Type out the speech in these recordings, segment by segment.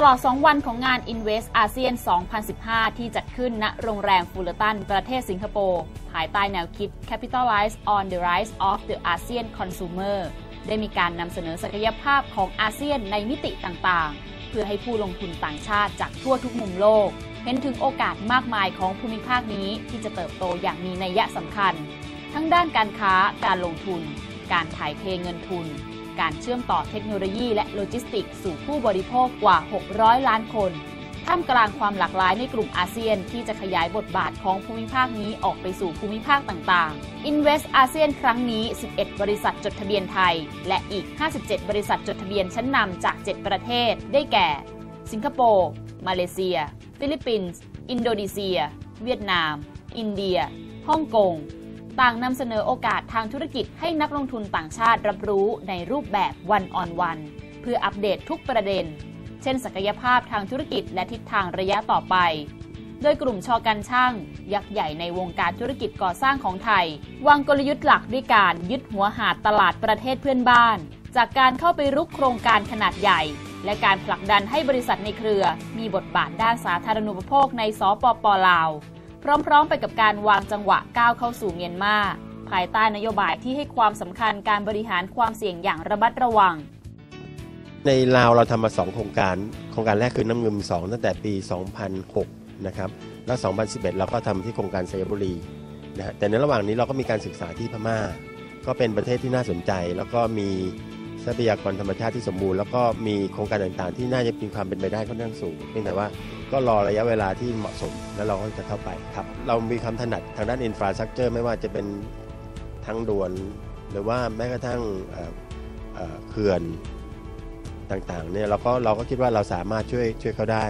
ตลอด 2 วันของงาน Invest ASEAN 2015 ที่จัดขึ้นณโรงแรมฟูลตัน ประเทศสิงคโปร์ ภายใต้แนวคิด Capitalize on the Rise of the ASEAN Consumer ได้มีการนำเสนอศักยภาพของอาเซียนในมิติต่างๆ เพื่อให้ผู้ลงทุนต่างชาติจากทั่วทุกมุมโลก เห็นถึงโอกาสมากมายของภูมิภาคนี้ที่จะเติบโตอย่างมีนัยสำคัญ ทั้งด้านการค้า การลงทุน การถ่ายเทเงินทุน การเชื่อมต่อเทคโนโลยีและโลจิสติก สู่ผู้บริโภคกว่า 600 ล้านคนท่ามกลางความหลากหลายในกลุ่มอาเซียนที่จะขยายบทบาทของภูมิภาคนี้ออกไปสู่ภูมิภาคต่างๆ Invest ASEAN ครั้งนี้ 11 บริษัทจดทะเบียนไทย และอีก 57 บริษัทจดทะเบียนชั้นนำจาก 7 ประเทศ ได้แก่ สิงคโปร์ มาเลเซีย ฟิลิปปินส์ อินโดนีเซีย เวียดนาม อินเดีย ฮ่องกง ต่างนำเสนอโอกาสทางธุรกิจให้นักลงทุนต่างชาติรับรู้ในรูปแบบวันออนวันเพื่ออัปเดตทุกประเด็น เช่น ศักยภาพทางธุรกิจและทิศทางระยะต่อไป โดยกลุ่มชอกันช่าง ยักษ์ใหญ่ในวงการธุรกิจก่อสร้างของไทย วางกลยุทธ์หลักด้วยการยึดหัวหาดตลาดประเทศเพื่อนบ้าน จากการเข้าไปรุกโครงการขนาดใหญ่ และการผลักดันให้บริษัทในเครือ มีบทบาทด้านสาธารณูปโภคในสปปลาว พร้อมๆ ไปกับการวางจังหวะก้าวเข้าสู่เมียนมาภายใต้นโยบายที่ให้ความสำคัญการบริหารความเสี่ยงอย่างระมัดระวัง ในลาวเราทำมา2โครงการ โครงการแรกคือน้ำเงิน2ตั้งแต่ปี 2006 นะครับแล้ว 2011 เราก็ทำที่โครงการไซบุรีนะฮะแต่ในระหว่างนี้เราก็มีการศึกษาที่พม่า ก็เป็นประเทศที่น่าสนใจ แล้วก็มีทรัพยากรธรรมชาติที่สมบูรณ์แล้วก็มีโครงการต่างๆ ที่น่าจะมีความเป็นไปได้ค่อนข้างสูงเพียงแต่ว่า ก็รอระยะเวลาที่เหมาะสมแล้วเราก็จะเข้าไปครับ เรามีความถนัดทางด้านอินฟราสตรักเจอร์ไม่ว่าจะเป็นทางด่วน หรือว่าแม้กระทั่งเขื่อนต่างๆเนี่ยเราก็เราก็คิดว่าเราสามารถช่วยช่วยเขาได้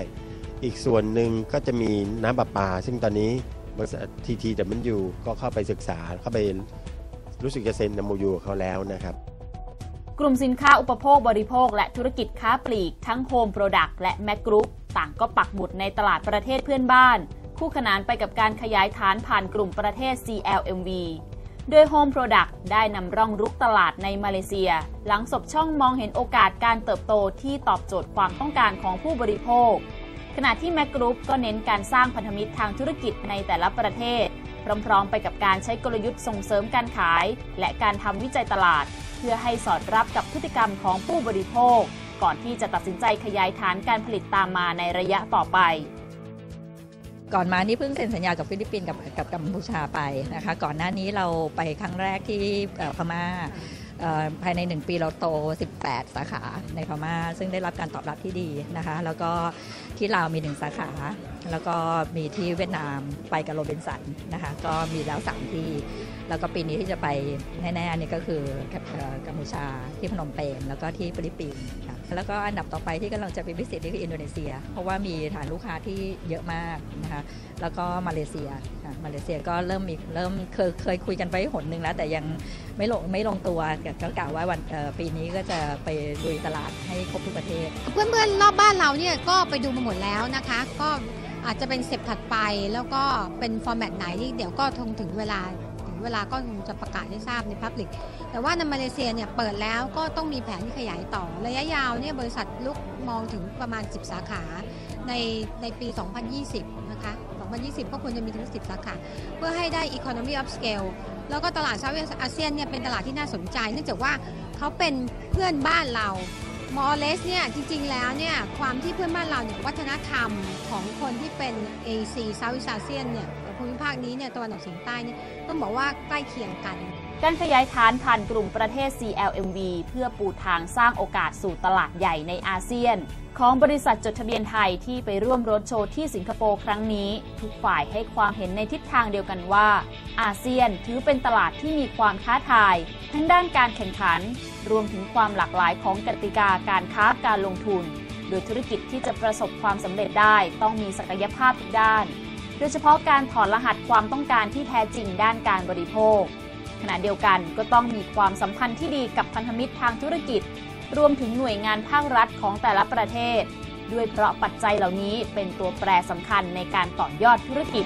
อีกส่วนหนึ่งก็จะมีน้ำประปา ซึ่งตอนนี้บริษัททีทีแต่มันอยู่ก็เข้าไปศึกษาเข้าไปรู้สึกจะเซ็นนโมยูเขาแล้วนะครับ กลุ่มสินค้าอุปโภคบริโภค และธุรกิจค้าปลีกทั้ง Home Product และ Mac Group ต่างก็ปักหมุดในตลาดประเทศเพื่อนบ้าน คู่ขนานไปกับการขยายฐานผ่านกลุ่มประเทศ CLMV โดย Home Product ได้นำร่องรุกตลาดในมาเลเซีย หลังสบช่องมองเห็นโอกาสการเติบโตที่ตอบโจทย์ความต้องการของผู้บริโภค ขณะที่ Mac Group ก็เน้นการสร้างพันธมิตรทางธุรกิจในแต่ละประเทศ พร้อมๆ ไปกับการใช้กลยุทธ์ส่งเสริมการขาย และการทำวิจัยตลาด เพื่อให้สอดรับกับพฤติกรรมของผู้บริโภค ก่อนที่จะตัดสินใจขยายฐานการผลิตตามมาในระยะต่อไปก่อนมานี่เพิ่งเซ็นสัญญากับฟิลิปปินส์กับกับกัมพูชาไปนะคะก่อนหน้านี้เราไปครั้งแรกที่พม่าเอ่อภายใน 1 ปีเราโต 18 สาขาในพม่าซึ่งได้รับการตอบรับที่ดีนะคะ แล้วก็ที่ลาวมี 1 สาขา แล้วก็มีที่เวียดนามไปกับโรบินสันนะคะก็มีแล้ว 3 ที่ แล้วก็ปีนี้ที่จะไปแน่ๆนี่ก็คือกับเอ่อกัมพูชาที่พนมเปญแล้วก็ที่ฟิลิปปินส์ค่ะ แล้วก็อันดับต่อไปที่กำลังจะไปวิสิตนี่คืออินโดนีเซีย เพราะว่ามีฐานลูกค้าที่เยอะมากนะคะแล้วก็มาเลเซียมาเลเซียก็เริ่มมีเริ่มเคยเคยคุยกันไปหนหนึ่งแล้ว แต่ยังไม่ลงไม่ลงตัวก็กะว่าวันปีนี้ก็จะไปลุยตลาดให้ครบทุกประเทศ เพื่อนๆรอบบ้านเราเนี่ยก็ไปดูมาหมดแล้วนะคะ ก็อาจจะเป็นสเต็ปถัดไปแล้วก็เป็นฟอร์แมตไหนที่เดี๋ยวก็คงถึงเวลา เวลาก็คงจะประกาศให้ทราบในพับลิกแต่ว่าในมาเลเซียเนี่ยเปิดแล้วก็ต้องมีแผนที่ขยายต่อระยะยาวเนี่ยบริษัทลุกมองถึงประมาณ 10 สาขาในในปี 2020 นะคะ 2020 ก็ควรจะมีถึง 10 สาขา เพื่อให้ได้ economy of scale แล้วก็ตลาดเซาท์อาเซียนเนี่ยเป็นตลาดที่น่าสนใจ เนื่องจากว่าเขาเป็นเพื่อนบ้านเรามอเลสเนี่ยจริงๆแล้วเนี่ยความที่เพื่อนบ้านเราเนี่ยวัฒนธรรมของคนที่เป็น AC เซาท์อีสอาเซียนเนี่ย ภูมิภาคนี้เนี่ยตะวันออกเฉียงใต้เนี่ยต้องบอกว่าใกล้เคียงกัน การขยายฐานผ่านกลุ่มประเทศ CLMV เพื่อปูทางสร้างโอกาสสู่ตลาดใหญ่ในอาเซียน ของบริษัทจดทะเบียนไทยที่ไปร่วมรถโชว์ที่สิงคโปร์ครั้งนี้ ทุกฝ่ายให้ความเห็นในทิศทางเดียวกันว่า อาเซียนถือเป็นตลาดที่มีความท้าทาย ทั้งด้านการแข่งขัน รวมถึงความหลากหลายของกติกาการค้าการลงทุนโดยธุรกิจที่จะประสบความสำเร็จได้ต้องมีศักยภาพทุกด้าน โดยเฉพาะการถอดรหัสความต้องการที่แท้จริงด้านการบริโภค ขณะเดียวกันก็ต้องมีความสัมพันธ์ที่ดีกับพันธมิตรทางธุรกิจ รวมถึงหน่วยงานภาครัฐของแต่ละประเทศ ด้วยเพราะปัจจัยเหล่านี้เป็นตัวแปรสำคัญในการต่อยอดธุรกิจ